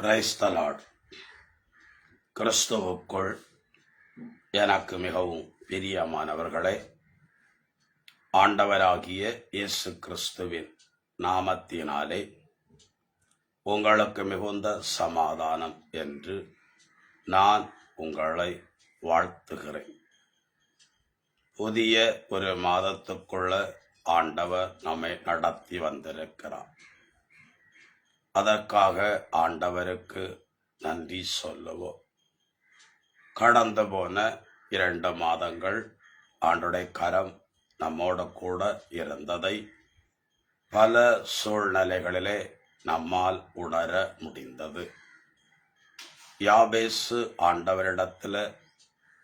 கிரைஸ்தலாட் கிறிஸ்துவுக்குள் எனக்கு மிகவும் பிரியமானவர்களே ஆண்டவராகிய இயேசு கிறிஸ்துவின் நாமத்தினாலே உங்களுக்கு மிகுந்த சமாதானம் என்று நான் உங்களை வாழ்த்துகிறேன். புதிய ஒரு மாதத்துக்குள்ள ஆண்டவர் நம்மை நடத்தி வந்திருக்கிறார். அதற்காக ஆண்டவருக்கு நன்றி சொல்லுவோம் கடந்து போன இரண்டு மாதங்கள் ஆண்டுடைய கரம் நம்மோட கூட இருந்ததை பல சூழ்நிலைகளிலே நம்மால் உணர முடிந்தது. யாபேசு ஆண்டவரிடத்தில்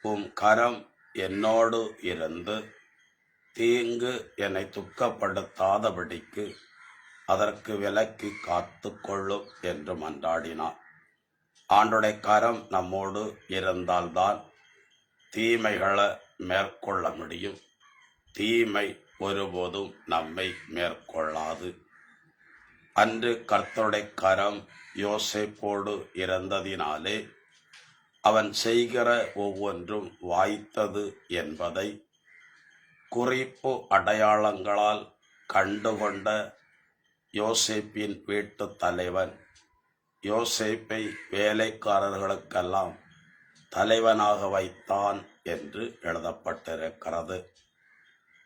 உம் கரம் என்னோடு இருந்து தீங்கு என்னை துக்கப்படுத்தாதபடிக்கு அதற்கு விலக்கி காத்து கொள்ளும் என்று மன்றாடினார். ஆண்டுடைய கரம் நம்மோடு இருந்தால்தான் தீமைகளை மேற்கொள்ள முடியும். தீமை ஒருபோதும் நம்மை மேற்கொள்ளாது. அன்று கர்த்தருடைய கரம் யோசேப்போடு இருந்ததினாலே அவன் செய்கிற ஒவ்வொன்றும் வாய்த்தது என்பதை குறிப்பு அடையாளங்களால் கண்டுகொண்ட யோசேப்பின் வீட்டு தலைவன். யோசேப்பை வேலைக்காரர்களுக்கெல்லாம் தலைவனாக வைத்தான் என்று எழுதப்பட்டிருக்கிறது.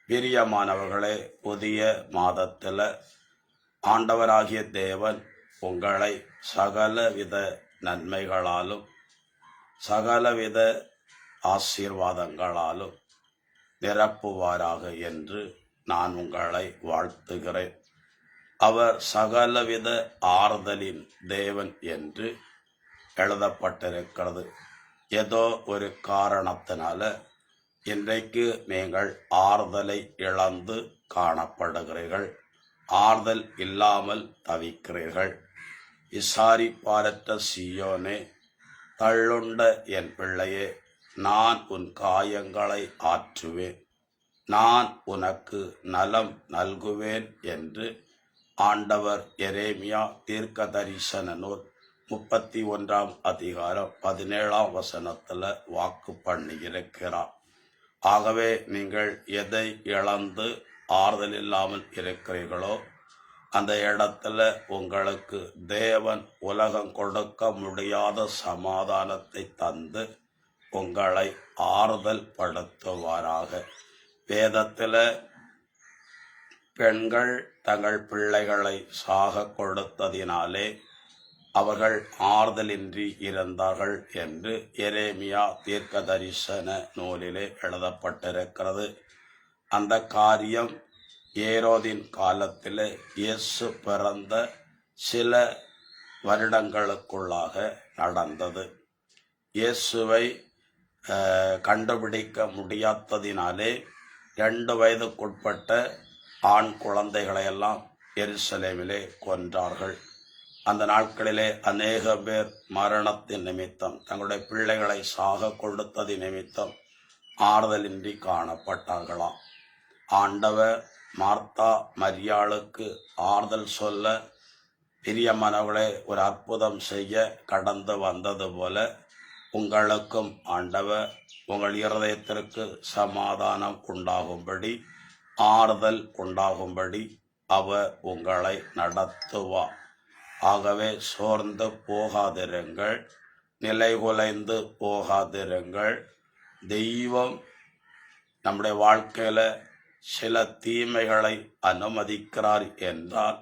பிரியமானவர்களே புதிய மாதத்தில் ஆண்டவராகிய தேவன் உங்களை சகலவித நன்மைகளாலும் சகலவித ஆசீர்வாதங்களாலும் நிரப்புவாராக என்று நான் உங்களை வாழ்த்துகிறேன். அவர் சகலவித ஆறுதலின் தேவன் என்று எழுதப்பட்டிருக்கிறது. ஏதோ ஒரு காரணத்தினால இன்றைக்கு நீங்கள் ஆறுதலை இழந்து காணப்படுகிறீர்கள். ஆறுதல் இல்லாமல் தவிக்கிறீர்கள். விசாரிப்பாரற்ற சியோனே தள்ளுண்ட என் பிள்ளையே நான் உன் காயங்களை ஆற்றுவேன். நான் உனக்கு நலம் நல்குவேன் என்று ஆண்டவர் எரேமியா தீர்க்க தரிசன நூல் முப்பத்தி ஒன்றாம் அதிகாரம் பதினேழாம் வசனத்தில் வாக்கு பண்ணியிருக்கிறார். ஆகவே நீங்கள் எதை இழந்து ஆறுதல் இல்லாமல் இருக்கிறீர்களோ அந்த இடத்துல உங்களுக்கு தேவன் உலகம் கொடுக்க முடியாத சமாதானத்தை தந்து உங்களை ஆறுதல் படுத்துவாராக. வேதத்தில் பெண்கள் தங்கள் பிள்ளைகளை சாக கொடுத்ததினாலே அவர்கள் ஆறுதலின்றி இருந்தார்கள் என்று எரேமியா தீர்க்க தரிசன நூலிலே எழுதப்பட்டிருக்கிறது. அந்த காரியம் ஏரோதின் காலத்தில் இயேசு பிறந்த சில வருடங்களுக்குள்ளாக நடந்தது. இயேசுவை கண்டுபிடிக்க முடியாததினாலே ரெண்டு வயதுக்குட்பட்ட ஆண் குழந்தைகளையெல்லாம் எருசலேமிலே கொன்றார்கள். அந்த நாட்களிலே அநேக பேர் மரணத்தின் நிமித்தம் தங்களுடைய பிள்ளைகளை சாக கொடுத்தது நிமித்தம் ஆறுதலின்றி காணப்பட்டார்களாம். ஆண்டவர் மார்த்தா மரியாளுக்கு ஆறுதல் சொல்ல பிரியமானவர்களே ஒரு அற்புதம் செய்ய கடந்து வந்தது போல உங்களுக்கும் ஆண்டவர் உங்கள் இருதயத்திற்கு சமாதானம் உண்டாகும்படி ஆறுதல் உண்டாகும்படி அவர் உங்களை நடத்துவார் ஆகவே சோர்ந்து போகாதிருங்கள் நிலைகுலைந்து போகாதிருங்கள். தெய்வம் நம்முடைய வாழ்க்கையில் சில தீமைகளை அனுமதிக்கிறார் என்றால்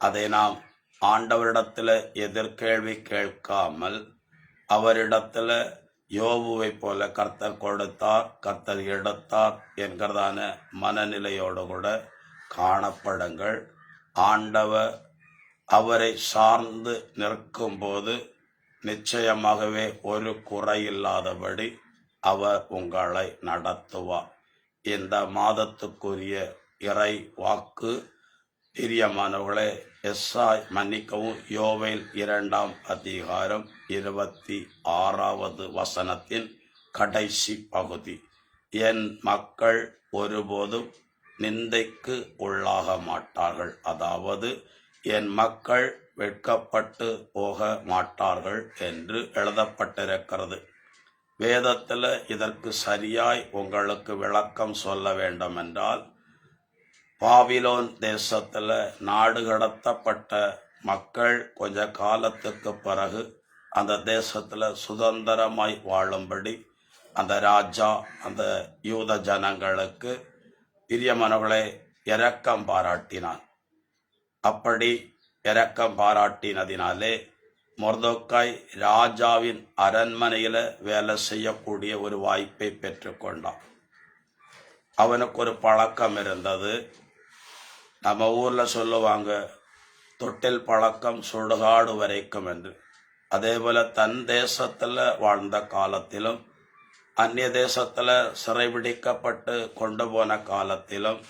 அதை நாம் ஆண்டவரிடத்தில் எதிர்கேள்வி கேட்காமல் அவரிடத்தில் யோபுவை போல கர்த்தர் கொடுத்தார் கர்த்தர் எடுத்தார் என்கிறதான மனநிலையோடு கூட காணப்படுங்கள். ஆண்டவர் அவரை சார்ந்து நிற்கும்போது நிச்சயமாகவே ஒரு குறையில்லாதபடி அவர் உங்களை நடத்துவார். இந்த மாதத்துக்குரிய இறை வாக்கு பிரியமானவர்களே எஸ்ஆய் மன்னிக்கவும். யோவேல் இரண்டாம் அதிகாரம் இருபத்தி ஆறாவது வசனத்தின் கடைசி பகுதி. என் மக்கள் ஒருபோதும் நிந்தைக்கு உள்ளாக மாட்டார்கள். அதாவது என் மக்கள் வெட்கப்பட்டு போக மாட்டார்கள் என்று எழுதப்பட்டிருக்கிறது. வேதத்தில் இதற்கு சரியாய் உங்களுக்கு விளக்கம் சொல்ல வேண்டுமென்றால் பாபிலோன் தேசத்தில் நாடு கடத்தப்பட்ட மக்கள் கொஞ்ச காலத்துக்கு பிறகு அந்த தேசத்தில் சுதந்திரமாய் வாழும்படி அந்த ராஜா அந்த யூத ஜனங்களுக்கு பிரியமனவர்களை இரக்கம் பாராட்டினான். அப்படி இரக்கம் பாராட்டினதினாலே மொர்தோக்காய் ராஜாவின் அரண்மனையில் வேலை செய்யக்கூடிய ஒரு வாய்ப்பை பெற்றுக்கொண்டான். அவனுக்கு ஒரு பழக்கம் இருந்தது. நம்ம ஊரில் சொல்லுவாங்க தொட்டில் பழக்கம் சுடுகாடு வரைக்கும் என்று. அதே போல் தன் தேசத்தில் வாழ்ந்த காலத்திலும் அந்நிய தேசத்தில் சிறைபிடிக்கப்பட்டு கொண்டு போன காலத்திலும்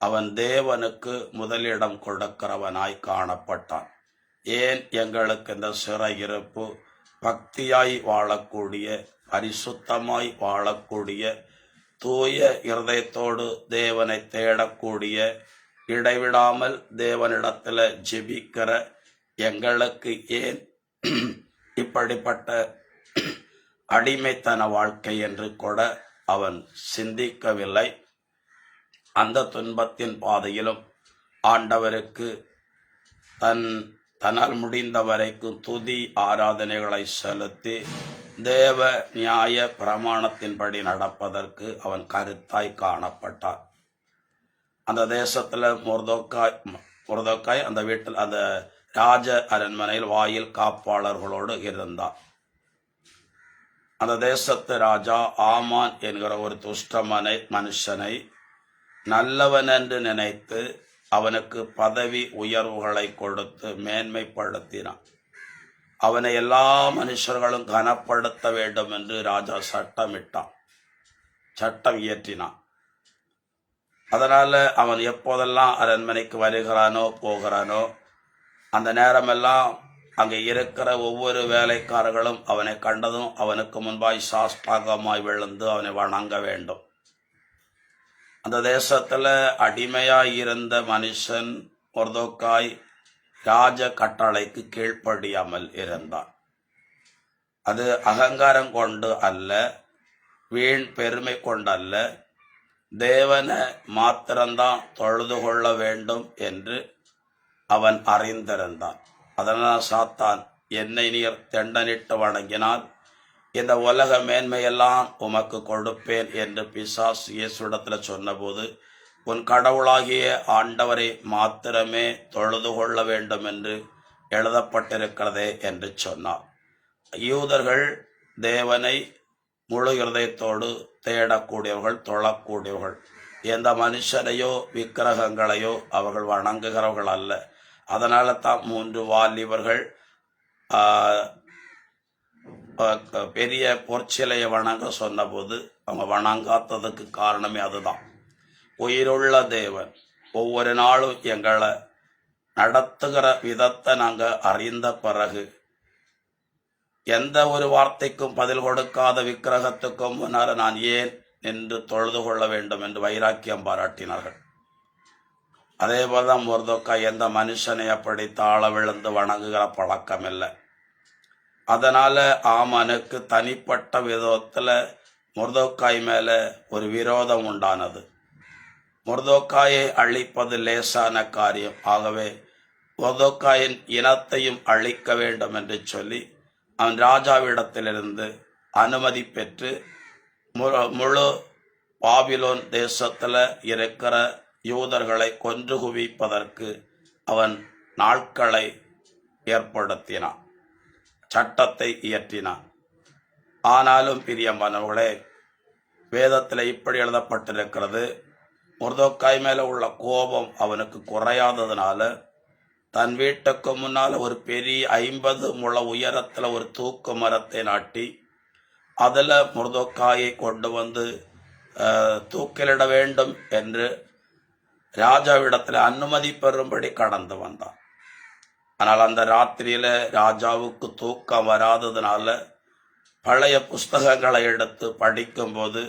அவன் தேவனுக்கு முதலிடம் கொடுக்கிறவனாய் காணப்பட்டான். ஏன் எங்களுக்கு இந்த சிறையிருப்பு பக்தியாய் வாழக்கூடிய பரிசுத்தமாய் வாழக்கூடிய தூய இருதயத்தோடு தேவனை தேடக்கூடிய இடைவிடாமல் தேவனிடத்தில் ஜெபிக்கிற எங்களுக்கு ஏன் இப்படிப்பட்ட அடிமைத்தன வாழ்க்கை என்று கூட அவன் சிந்திக்கவில்லை. அந்த துன்பத்தின் பாதையிலும் ஆண்டவருக்கு தன் தன்னால் முடிந்த வரைக்கும் துதி ஆராதனைகளை செலுத்தி தேவ நியாய பிரமாணத்தின்படி நடப்பதற்கு அவன் கருத்தாய் காணப்பட்டான். அந்த தேசத்தில் முர்தோக்காய் முர்தோக்காய் அந்த வீட்டில் அந்த ராஜ அரண்மனையில் வாயில் காப்பாளர்களோடு இருந்தான். அந்த தேசத்து ராஜா ஆமான் என்கிற ஒரு துஷ்டமனை மனுஷனை நல்லவன் என்று நினைத்து அவனுக்கு பதவி உயர்வுகளை கொடுத்து மேன்மைப்படுத்தினான். அவனை எல்லா மனுஷர்களும் கனப்படுத்த வேண்டும் என்று ராஜா சட்டமிட்டான். சட்டம் இயற்றினான். அதனால் அவன் எப்போதெல்லாம் அரண்மனைக்கு வருகிறானோ போகிறானோ அந்த நேரமெல்லாம் அங்கே இருக்கிற ஒவ்வொரு வேலைக்காரர்களும் அவனை கண்டதும் அவனுக்கு முன்பாய் சாஷ்டாகமாய் விழுந்து அவனை வணங்க வேண்டும். அந்த தேசத்தில் அடிமையாய் இருந்த மனுஷன் ஒருதோக்காய் ராஜ கட்டளைக்கு கீழ்ப்படியாமல் இருந்தான். அது அகங்காரம் கொண்டு அல்ல வீண் பெருமை கொண்டல்ல தேவனை மாத்திரம்தான் தொழுது கொள்ள வேண்டும் என்று அவன் அறிந்திருந்தான். அதனால் சாத்தான் என்னை நீர் தெண்டனிட்டு வணங்கினால் இந்த உலக மேன்மையெல்லாம் உமக்கு கொடுப்பேன் என்று பிசாஸ் இயேசுடத்தில் சொன்னபோது உன் கடவுளாகிய ஆண்டவரை மாத்திரமே தொழுது கொள்ள வேண்டும் என்று எழுதப்பட்டிருக்கிறதே என்று சொன்னார். யூதர்கள் தேவனை முழு இருதயத்தோடு தேடக்கூடியவர்கள் தொழக்கூடியவர்கள். எந்த மனுஷனையோ விக்கிரகங்களையோ அவர்கள் வணங்குகிறவர்கள் அல்ல. அதனால தான் மூன்று வாலிபர்கள் ஆஹ், பெரிய பொற்சிலையை வணங்க சொன்னபோது அவங்க வணங்காததுக்கு காரணமே அதுதான். உயிருள்ள தேவன் ஒவ்வொரு நாளும் எங்களை நடத்துகிற விதத்தை நாங்கள் அறிந்த பிறகு எந்த ஒரு வார்த்தைக்கும் பதில் கொடுக்காத விக்கிரகத்துக்கும் முன்னால் நான் ஏன் என்று தொழுது கொள்ள வேண்டும் என்று வைராக்கியம் பாராட்டினார்கள். அதே போலதான் முர்தோக்கா எந்த மனுஷனை அப்படி தாழ விழுந்து வணங்குகிற பழக்கம் இல்லை. அதனால ஆமனுக்கு தனிப்பட்ட விதத்துல முருதோக்காய் மேல ஒரு விரோதம் உண்டானது. முருதோக்காயை அழிப்பது லேசான காரியம். ஆகவே முருதோக்காயின் இனத்தையும் அழிக்க வேண்டும் என்று சொல்லி அவன் ராஜாவிடத்திலிருந்து அனுமதி பெற்று முழு பாபிலோன் தேசத்தில் இருக்கிற யூதர்களை கொன்று குவிப்பதற்கு அவன் நாட்களை ஏற்படுத்தினான். சட்டத்தை இயற்றினான். ஆனாலும் பிரியமானவர்களே வேதத்தில் இப்படி எழுதப்பட்டிருக்கிறது முருதோக்காய் மேலே உள்ள கோபம் அவனுக்கு குறையாததுனால தன் வீட்டுக்கு முன்னால் ஒரு பெரிய ஐம்பது முள உயரத்தில் ஒரு தூக்கு மரத்தை நாட்டி அதில் முருதக்காயை கொண்டு வந்து தூக்கிலிட வேண்டும் என்று ராஜாவிடத்தில் அனுமதி பெறும்படி கடந்து வந்தான். ஆனால் அந்த ராத்திரியில் ராஜாவுக்கு தூக்கம் வராததுனால பழைய புஸ்தகங்களை எடுத்து படிக்கும்போது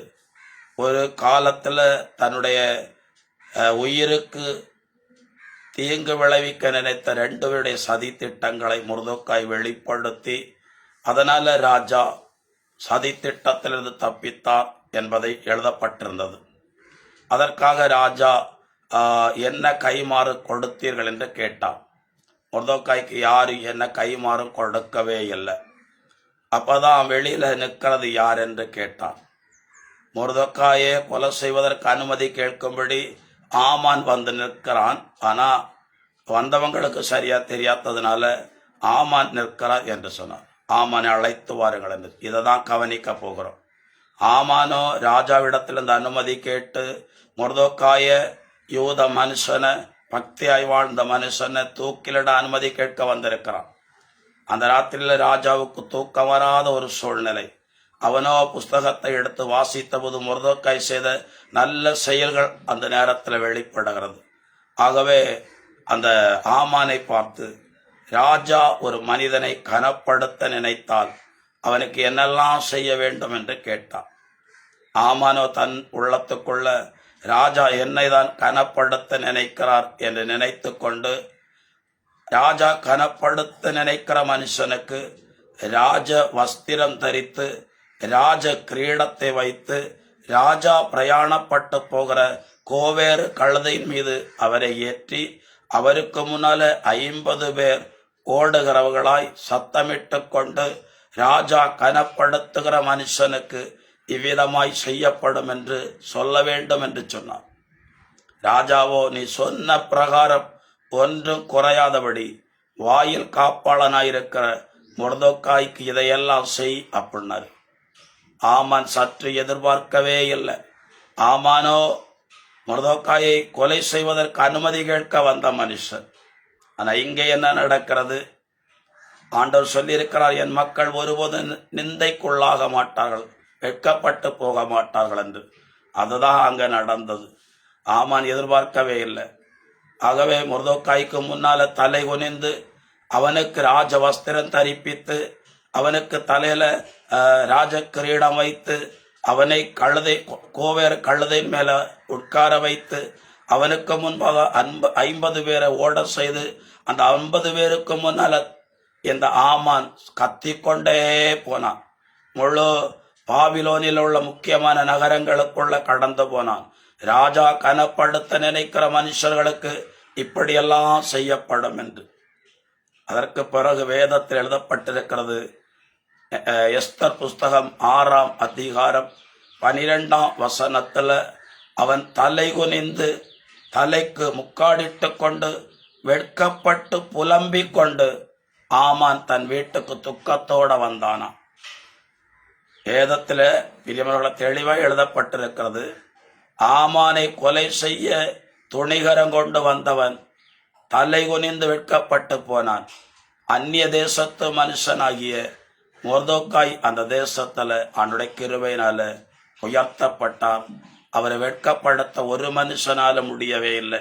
ஒரு காலத்தில் தன்னுடைய உயிருக்கு தீங்கு விளைவிக்க நினைத்த ரெண்டுவருடைய சதி திட்டங்களை முருதோக்காய் வெளிப்படுத்தி அதனால ராஜா சதி திட்டத்திலிருந்து தப்பித்தார் என்பதை எழுதப்பட்டிருந்தது. அதற்காக ராஜா என்ன கைமாறு கொடுத்தீர்கள் என்று கேட்டார். முருதோக்காய்க்கு யாரு என்ன கைமாறும் கொடுக்கவே இல்லை. அப்பதான் வெளியில நிற்கிறது யார் என்று கேட்டான் முருதக்காயை கொலை செய்வதற்கு அனுமதி கேட்கும்படி ஆமான் வந்து நிற்கிறான். ஆனா வந்தவங்களுக்கு சரியா தெரியாததுனால ஆமான் நிற்கிறார் என்று சொன்னார். ஆமானை அழைத்து வாருங்கள் என்று. இதை தான் கவனிக்க போகிறோம். ஆமானோ ராஜாவிடத்திலிருந்து அனுமதி கேட்டு முருதோக்காய யூத மனுஷனை பக்தியாய் வாழ்ந்த மனுஷனை தூக்கிலிட அனுமதி கேட்க வந்திருக்கிறான். அந்த ராத்திரியில் ராஜாவுக்கு தூக்கம் வராத ஒரு சூழ்நிலை. அவனோ புஸ்தகத்தை எடுத்து வாசித்தபோது முருதக்காய் செய்த நல்ல செயல்கள் அந்த நேரத்தில் வெளிப்படுகிறது. ஆகவே அந்த ஆமானை பார்த்து ராஜா ஒரு மனிதனை கனப்படுத்த நினைத்தால் அவனுக்கு என்னெல்லாம் செய்ய வேண்டும்? என்று கேட்டான். ஆமானோ தன் உள்ளத்துக்குள்ள ராஜா என்னை தான் கனப்படுத்த நினைக்கிறார்? என்று நினைத்து கொண்டு ராஜா கனப்படுத்த நினைக்கிற மனுஷனுக்கு ராஜ வஸ்திரம் தரித்து ராஜ கிரீடத்தை வைத்து ராஜா பிரயாணப்பட்டு போகிற கோவேறு கழுதையின் மீது அவரை ஏற்றி அவருக்கு முன்னால ஐம்பது பேர் ஓடுகிறவர்களாய் சத்தமிட்டு கொண்டு ராஜா கனப்படுத்துகிற மனுஷனுக்கு இவ்விதமாய் செய்யப்படும் என்று சொல்ல வேண்டும் என்று சொன்னார். ராஜாவோ நீ சொன்ன பிரகாரம் ஒன்றும் குறையாதபடி வாயில் காப்பாளனாயிருக்கிற முருதோக்காய்க்கு இதையெல்லாம் செய் அப்படின்னாரு. ஆமான் சற்று எதிர்பார்க்கவே இல்லை. ஆமானோ முர்தோக்காயை கொலை செய்வதற்கு அனுமதி கேட்க வந்த மனுஷன். ஆனால் இங்கே என்ன நடக்கிறது? ஆண்டவர் சொல்லியிருக்கிறார் என் மக்கள் ஒருபோதும் நிந்தைக்குள்ளாக மாட்டார்கள் வெட்கப்பட்டு போக மாட்டார்கள் என்று. அதுதான் அங்கே நடந்தது. ஆமான் எதிர்பார்க்கவே இல்லை. ஆகவே முருதோக்காய்க்கு முன்னால தலை குனிந்து அவனுக்கு ராஜ வஸ்திரம் தரிப்பித்து அவனுக்கு தலையில ராஜ கிரீடம் வைத்து அவனை கழுதை கோவேர கோவேறு கழுதையின் மேல உட்கார வைத்து அவனுக்கு முன்பாக அன்ப ஐம்பது பேரை ஓட செய்து அந்த ஐம்பது பேருக்கு முன்னால இந்த ஆமான் கத்திக்கொண்டே போனான். முழு பாபிலோனில் உள்ள முக்கியமான நகரங்களுக்குள்ள கடந்து போனான். ராஜா கனப்படுத்த நினைக்கிற மனுஷர்களுக்கு இப்படியெல்லாம் செய்யப்படும் என்று. அதற்கு பிறகு வேதத்தில் எழுதப்பட்டிருக்கிறது எஸ்தர் புஸ்தகம் ஆறாம் அதிகாரம் பனிரெண்டாம் வசனத்தில் அவன் தலை குனிந்து தலைக்கு முக்காடிட்டு கொண்டு வெட்கப்பட்டு புலம்பிக் கொண்டு ஆமான் தன் வீட்டுக்கு துக்கத்தோட வந்தானாம். வேதத்தில் பிரியமர்களை தெளிவாக எழுதப்பட்டிருக்கிறது ஆமானை கொலை செய்ய துணிகரம் கொண்டு வந்தவன் தலை குனிந்து வெட்கப்பட்டு போனான். அந்நிய தேசத்து மனுஷனாகிய மொர்தோக்காய் அந்த தேசத்துல அவனுடைய கிருவையினால உயர்த்தப்பட்டார் அவரை வெட்கப்படுத்த ஒரு மனுஷனால முடியவே இல்லை.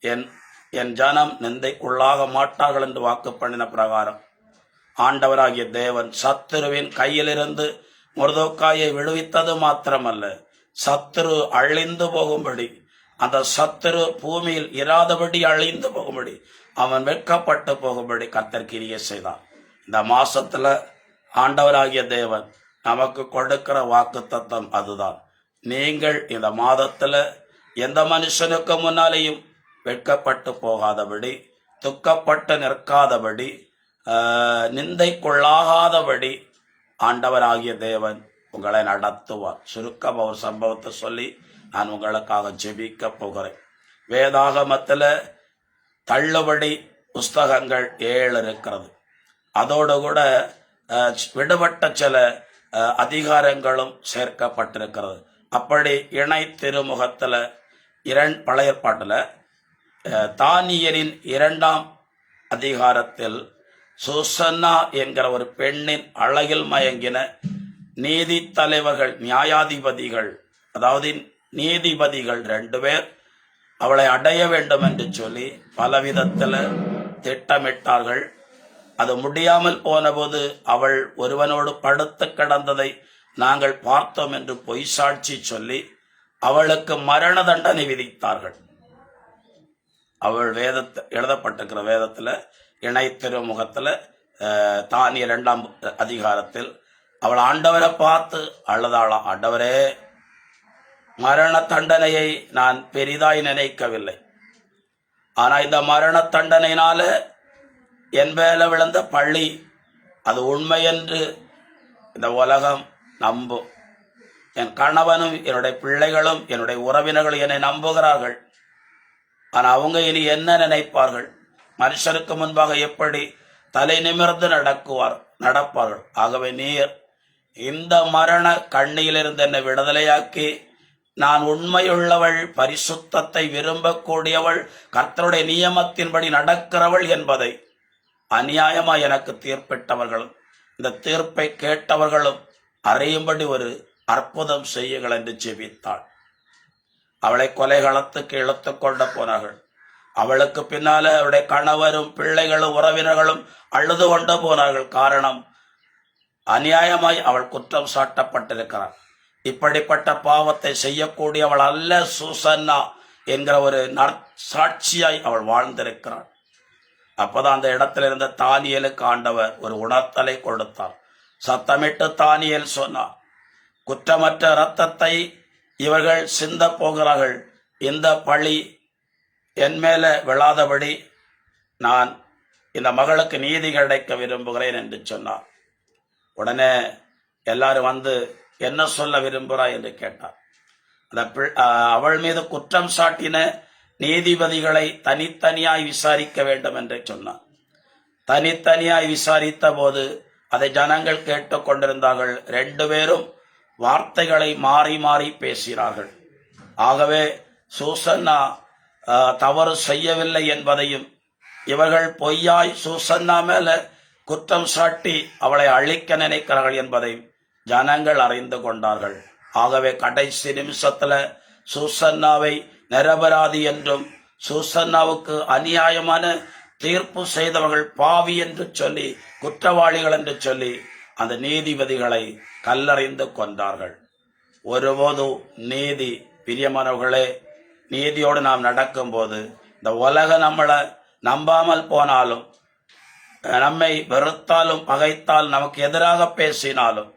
என் என் ஜனம் நிந்தைக்குள்ளாக மாட்டார்கள் என்று வாக்கு பண்ணின பிரகாரம். ஆண்டவராகிய தேவன் சத்துருவின் கையிலிருந்து முருதோக்காயை விடுவித்தது மாத்திரமல்ல சத்துரு அழிந்து போகும்படி அந்த சத்துரு பூமியில் இராதபடி அழிந்து போகும்படி அவன் வெட்கப்பட்டு போகும்படி கர்த்தர் கிரியை செய்தான். இந்த மாசத்துல ஆண்டவராகிய தேவன் நமக்கு கொடுக்கிற வாக்கு தத்தம் அதுதான். நீங்கள் இந்த மாதத்துல எந்த மனுஷனுக்கு முன்னாலேயும் வெட்கப்பட்டு போகாதபடி துக்கப்பட்டு நிற்காதபடி நிந்தை நிந்தைக்குள்ளாகாதபடி ஆண்டவராகிய தேவன் உங்களை நடத்துவார். சுருக்கம் ஒரு சம்பவத்தை சொல்லி நான் உங்களுக்காக ஜெபிக்க போகிறேன் வேதாகமத்தில் தள்ளுபடி புஸ்தகங்கள் ஏழு இருக்கிறது. அதோடு கூட விடுபட்ட சில அதிகாரங்களும் சேர்க்கப்பட்டிருக்கிறது. அப்படி இணை திருமுகத்தில் இரண் பழையபாட்டில் தானியரின் இரண்டாம் அதிகாரத்தில் சுசன்னா என்கிற ஒரு பெண்ணின் அழகில் மயங்கின நீதி தலைவர்கள் நியாயாதிபதிகள் அதாவது நீதிபதிகள் ரெண்டு பேர். அவளை அடைய வேண்டும் என்று சொல்லி பலவிதத்தில் திட்டமிட்டார்கள். அது முடியாமல் போனபோது அவள் ஒருவனோடு படுத்து கிடந்ததை நாங்கள் பார்த்தோம் என்று பொய் சாட்சி சொல்லி அவளுக்கு மரண தண்டனை விதித்தார்கள். அவள் வேதத்தை எழுதப்பட்டிருக்கிற வேதத்தில் இணை திருமுகத்தில் அஹ், தானிய இரண்டாம் அதிகாரத்தில் அவள் ஆண்டவரை பார்த்து அழுதாளாம் ஆண்டவரே மரண தண்டனையை நான் பெரிதாய் நினைக்கவில்லை. ஆனால் இந்த மரண தண்டனையினால என் மேல விழுந்த பள்ளி அது உண்மை என்று இந்த உலகம் நம்பும். என் கணவனும் என்னுடைய பிள்ளைகளும் என்னுடைய உறவினர்களும் என்னை நம்புகிறார்கள். ஆனால் அவங்க இனி என்ன நினைப்பார்கள்? மனுஷருக்கு முன்பாக எப்படி தலை நிமிர்ந்து நடக்குவார் நடப்பார்கள்? ஆகவே நீர் இந்த மரண கண்ணியிலிருந்து என்னை விடுதலையாக்கி நான் உண்மையுள்ளவள் பரிசுத்தத்தை விரும்பக்கூடியவள் கர்த்தருடைய நியமத்தின்படி நடக்கிறவள் என்பதை அநியாயமாய் எனக்கு தீர்ப்பிட்டவர்களும் இந்த தீர்ப்பை கேட்டவர்களும் அறியும்படி ஒரு அற்புதம் செய்யுங்கள் என்று ஜெபித்தாள். அவளை கொலைகளத்துக்கு இழுத்து கொண்டு போனார்கள். அவளுக்கு பின்னால அவருடைய கணவரும் பிள்ளைகளும் உறவினர்களும் அழுது கொண்டு போனார்கள். காரணம் அநியாயமாய் அவள் குற்றம் சாட்டப்பட்டிருக்கிறார். இப்படிப்பட்ட பாவத்தை செய்யக்கூடியவள் அல்ல சூசன்னா என்கிற ஒரு சாட்சியாய் அவள் வாழ்ந்திருக்கிறாள். அப்பதான் அந்த இடத்துல இருந்த தானியலுக்கு ஆண்டவர் ஒரு உணர்த்தலை கொடுத்தார். சத்தமிட்டு தானியல் சொன்னார் குற்றமற்ற இரத்தத்தை இவர்கள் சிந்த போகிறார்கள். இந்த பழி என் மேல விழாதபடி நான் இந்த மகளுக்கு நீதி கிடைக்க விரும்புகிறேன் என்று சொன்னார். உடனே எல்லாரும் வந்து என்ன சொல்ல விரும்புகிறாய் என்று கேட்டார். அந்த பிள்- அவள் மீது குற்றம் சாட்டின நீதிபதிகளை தனித்தனியாய் விசாரிக்க வேண்டும் என்று சொன்னார் தனித்தனியாய் விசாரித்த போது அதை ஜனங்கள் கேட்டுக்கொண்டிருந்தார்கள் ரெண்டு பேரும் வார்த்தைகளை மாறி மாறி பேசினார்கள். ஆகவே சூசன்னா தவறு செய்யவில்லை என்பதையும் இவர்கள் பொய்யாய் சூசன்னா மேல குற்றம் சாட்டி அவளை அழிக்க நினைக்கிறார்கள் என்பதையும் ஜனங்கள் அறிந்து கொண்டார்கள். ஆகவே கடைசி நிமிஷத்துல சூசன்னாவை நிரபராதி என்றும் சூசன்னாவுக்கு அநியாயமான தீர்ப்பு செய்தவர்கள் பாவி என்று சொல்லி குற்றவாளிகள் என்று சொல்லி அந்த நீதிபதிகளை கல்லறிந்து கொண்டார்கள். ஒருபோதும் நீதி பிரியமானவர்களே நீதியோடு நாம் நடக்கும்போது இந்த உலக நம்மளை நம்பாமல் போனாலும் நம்மை வெறுத்தாலும் பகைத்தால் நமக்கு எதிராக பேசினாலும்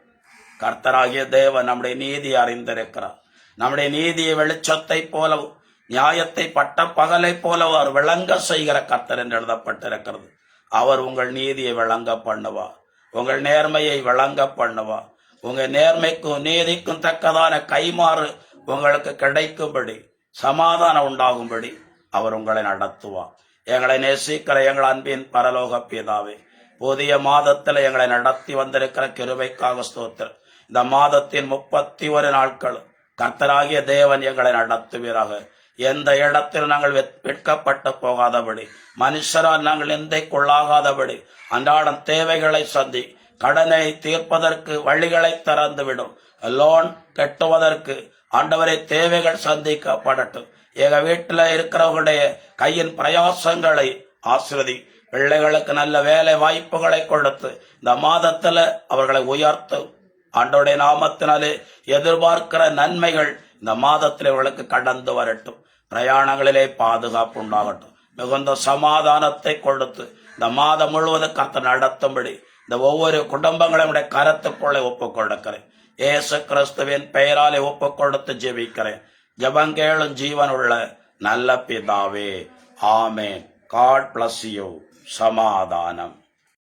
கர்த்தராகிய தேவன் நம்முடைய நீதி அறிந்திருக்கிறார். நம்முடைய நீதியை வெளிச்சத்தை போலவும் நியாயத்தை பட்ட பகலை போல அவர் விளங்க செய்கிற கர்த்தர் என்று எழுதப்பட்டிருக்கிறது. அவர் உங்கள் நீதியை விளங்க பண்ணுவார். உங்கள் நேர்மையை விளங்க பண்ணுவார். உங்கள் நேர்மைக்கும் நீதிக்கும் தக்கதான கைமாறு உங்களுக்கு கிடைக்கும்படி சமாதானம் உண்டாகும்படி அவர் உங்களை நடத்துவார். எங்களை நேசிக்கிற எங்கள் அன்பின் பரலோக பிதாவே புதிய மாதத்தில் எங்களை நடத்தி வந்திருக்கிற கிருபைக்காக ஸ்தோத்திரம். இந்த மாதத்தின் முப்பத்தி ஒரு நாட்கள் கர்த்தராகிய தேவன் எங்களை நடத்துவீராக. எந்த இடத்தில் நாங்கள் வெட்- வெட்கப்பட்டு போகாதபடி மனுஷரால் நாங்கள் எந்தைக்குள்ளாகாதபடி அன்றாடம் தேவைகளை சந்தி கடனை தீர்ப்பதற்கு வழிகளை திறந்துவிடும். லோன் கட்டுவதற்கு ஆண்டவரை தேவைகள் சந்திக்கப்படட்டும். எங்க வீட்டில் இருக்கிறவங்களுடைய கையின் பிரயாசங்களை ஆசிரதி பிள்ளைகளுக்கு நல்ல வேலை வாய்ப்புகளை கொடுத்து இந்த மாதத்துல அவர்களை உயர்த்தும். ஆண்டோடைய நாமத்தினாலே எதிர்பார்க்கிற நன்மைகள் இந்த மாதத்தில் இவர்களுக்கு கடந்து வரட்டும். பிரயாணங்களிலே பாதுகாப்பு உண்டாகட்டும். மிகுந்த சமாதானத்தை கொடுத்து இந்த மாதம் முழுவதும் கர்த்தர் நடத்தும்படி இந்த ஒவ்வொரு குடும்பங்களையும் கரத்துக்குள்ளே ஒப்புக் கொடுக்கிறேன். ஏசு கிறிஸ்துவின் பெயராலே ஒப்புக் கொடுத்து ஜெபிக்கிறேன். ஜபங்கேளும் ஜீவன் உள்ள நல்ல பிதாவே ஆமேன். காட் பிளஸ் யூ சமாதானம்.